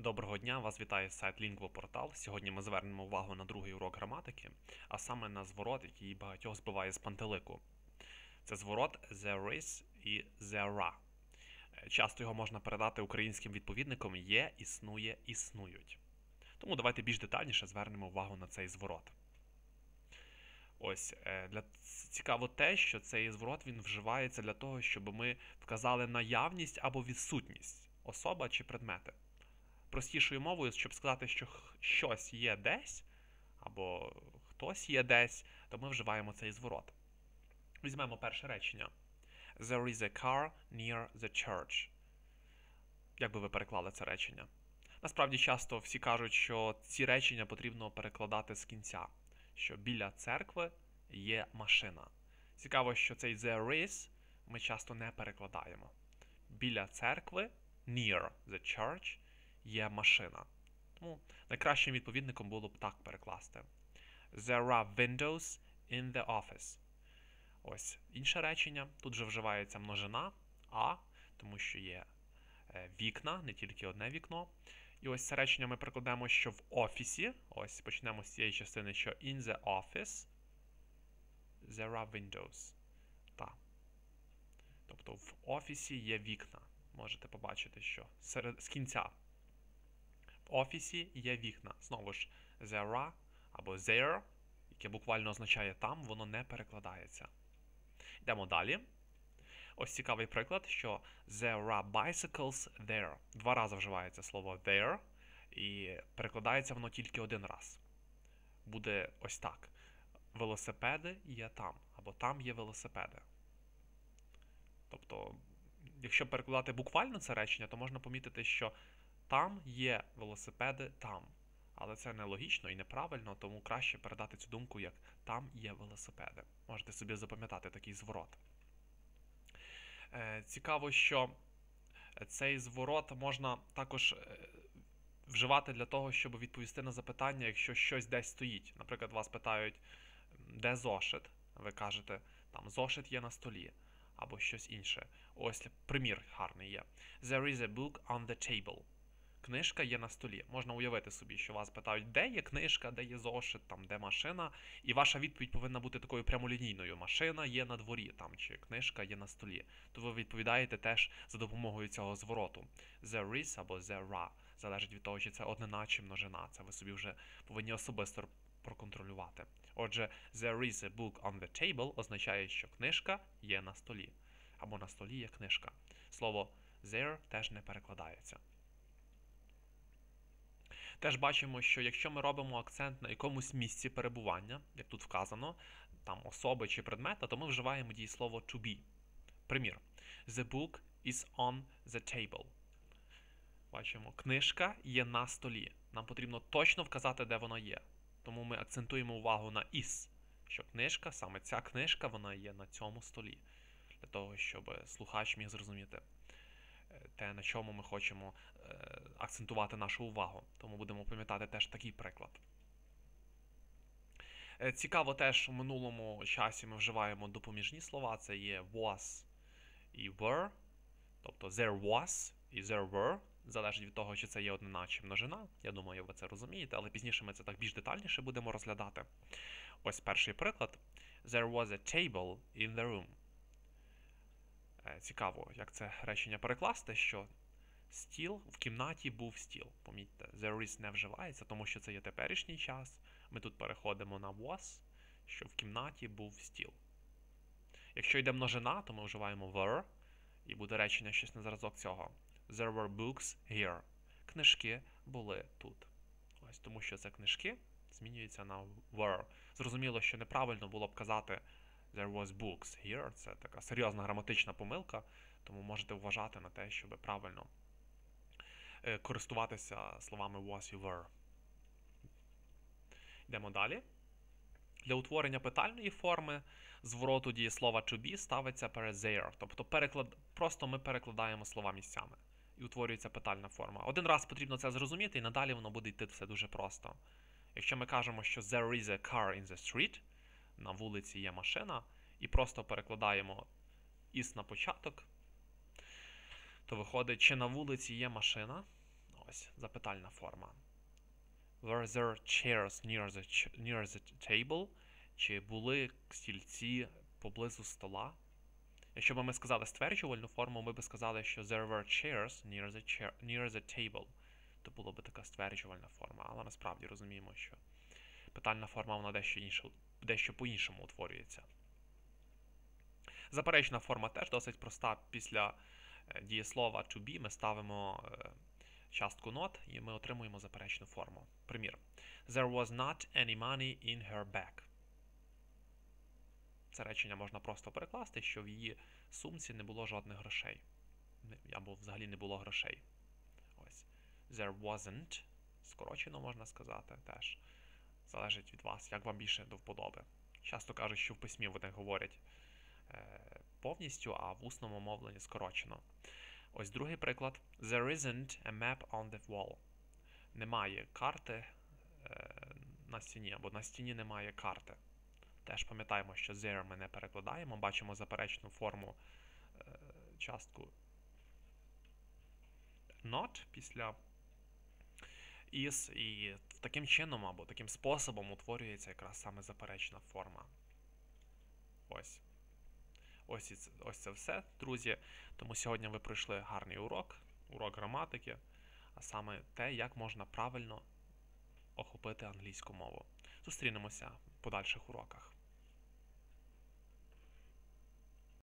Доброго дня, вас вітає сайт Lingvo Сьогодні ми звернемо увагу на другий урок граматики, а саме на зворот, який багатьох збиває з пантелику. Це зворот there is і there are. Е, Часто його можна передати українським відповідником є, існує, існують. Тому давайте більш детальніше звернемо увагу на цей зворот. Ось е, для цікаво те, що цей зворот він вживається для того, щоб ми вказали наявність або відсутність особа чи предмети. Простішою мовою, щоб сказати, що щось є десь, або хтось є десь, то ми вживаємо цей зворот. Візьмемо перше речення. There is a car near the church. Як би ви переклали це речення? Насправді часто всі кажуть, що ці речення потрібно перекладати з кінця, що біля церкви є машина. Цікаво, що цей there is ми часто не перекладаємо. Біля церкви, near the church, є машина. Тому найкращим відповідником було б так перекласти. There are windows in the office. Ось інше речення. Тут вже вживається множина а, тому що є е, вікна, не тільки одне вікно. І ось це речення ми прикладемо, що в офісі. Ось почнемо з цієї частини, що in the office there are windows. Так. Тобто в офісі є вікна. Можете побачити, що з кінця. Офісі є вікна. Знову ж, there are або there, яке буквально означає там, воно не перекладається. Йдемо далі. Ось цікавий приклад, що there are bicycles there. Два рази вживається слово there, і перекладається воно тільки один раз. Буде ось так. Велосипеди є там, або там є велосипеди. Тобто, якщо перекладати буквально це речення, то можна помітити, що там є велосипеди там. Але це нелогічно і неправильно, тому краще передати цю думку як там є велосипеди. Можете собі запам'ятати такий зворот. Е, Цікаво, що цей зворот можна також е, вживати для того, щоб відповісти на запитання, якщо щось десь стоїть. Наприклад, вас питають, де зошит? Ви кажете, там зошит є на столі, або щось інше. Ось примір гарний є. There is a book on the table. Книжка є на столі. Можна уявити собі, що вас питають, де є книжка, де є зошит, там, де машина, і ваша відповідь повинна бути такою прямолінійною. Машина є на дворі, там, чи книжка є на столі. То ви відповідаєте теж за допомогою цього звороту. There is або there are. Залежить від того, чи це однина чи множина. Це ви собі вже повинні особисто проконтролювати. Отже, there is a book on the table означає, що книжка є на столі. Або на столі є книжка. Слово there теж не перекладається. Теж бачимо, що якщо ми робимо акцент на якомусь місці перебування, як тут вказано, там особи чи предмета, то ми вживаємо дієслово to be. Примір. The book is on the table. Бачимо, книжка є на столі. Нам потрібно точно вказати, де вона є. Тому ми акцентуємо увагу на is, що книжка, саме ця книжка, вона є на цьому столі. Для того, щоб слухач міг зрозуміти е, те, на чому ми хочемо акцентувати нашу увагу. Тому будемо пам'ятати теж такий приклад. Е, Цікаво теж у минулому часі ми вживаємо допоміжні слова. Це є was і were. Тобто there was і there were. Залежить від того, чи це є однина чи множина. Я думаю, ви це розумієте, але пізніше ми це так більш детальніше будемо розглядати. Ось перший приклад. There was a table in the room. Е, Цікаво, як це речення перекласти, що стіл в кімнаті був стіл. Помітьте, there is не вживається, тому що це є теперішній час. Ми тут переходимо на was, що в кімнаті був стіл. Якщо йде множина, то ми вживаємо were, і буде речення щось на зразок цього. There were books here. Книжки були тут. Ось тому що це книжки змінюється на were. Зрозуміло, що неправильно було б казати There was books here. Це така серйозна граматична помилка, тому можете вважати на те, щоб правильно користуватися словами was і were. Йдемо далі. Для утворення питальної форми звороту дієслова to be ставиться перед there. Тобто переклад... просто ми перекладаємо слова місцями. І утворюється питальна форма. Один раз потрібно це зрозуміти, і надалі воно буде йти все дуже просто. Якщо ми кажемо, що there is a car in the street, на вулиці є машина, і просто перекладаємо is на початок, то виходить, чи на вулиці є машина. Ось, запитальна форма. Were there chairs near the, near the table? Чи були стільці поблизу стола? Якщо б ми сказали стверджувальну форму, ми б сказали, що there were chairs near the, chair, near the table. То було б така стверджувальна форма, але насправді розуміємо, що питальна форма вона дещо, інша, дещо по-іншому утворюється. Заперечна форма теж досить проста. Після дієслова to be ми ставимо е, частку not і ми отримуємо заперечну форму. Примір. There was not any money in her bag. Це речення можна просто перекласти, що в її сумці не було жодних грошей. Або взагалі не було грошей. Ось. There wasn't. Скорочено можна сказати теж. Залежить від вас, як вам більше до вподоби. Часто кажуть, що в письмі вони говорять е, повністю, а в усному мовленні скорочено. Ось другий приклад. There isn't a map on the wall. Немає карти е, на стіні, або на стіні немає карти. Теж пам'ятаємо, що there ми не перекладаємо, бачимо заперечну форму е, частку not після is, і таким чином або таким способом утворюється якраз саме заперечна форма. Ось. Ось, ось це все, друзі. Тому сьогодні ви пройшли гарний урок, урок граматики, а саме те, як можна правильно охопити англійську мову. Зустрінемося в подальших уроках.